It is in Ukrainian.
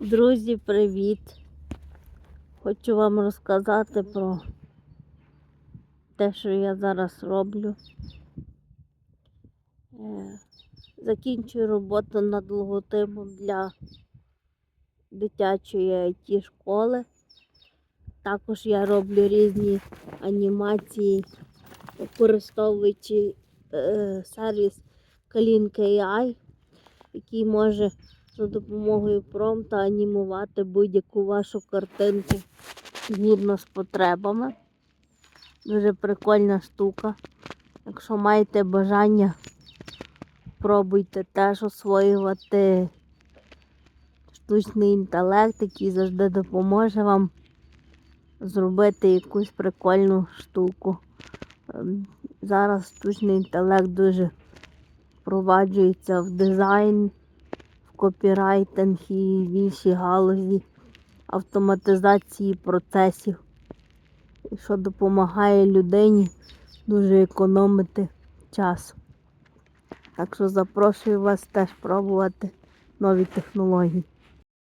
Друзі, привіт! Хочу вам розказати про те, що я зараз роблю. Е, Закінчую роботу над логотипом для дитячої it школи. Також я роблю різні анімації, використовуючи е, сервіс Kalink AI, який може за допомогою промпта анімувати будь-яку вашу картинку згідно з потребами. Дуже прикольна штука. Якщо маєте бажання, пробуйте теж освоювати штучний інтелект, який завжди допоможе вам зробити якусь прикольну штуку. Ем, Зараз штучний інтелект дуже впроваджується в дизайн, копірайтинг і в інші галузі автоматизації процесів, що допомагає людині дуже економити час. Так що запрошую вас теж пробувати нові технології.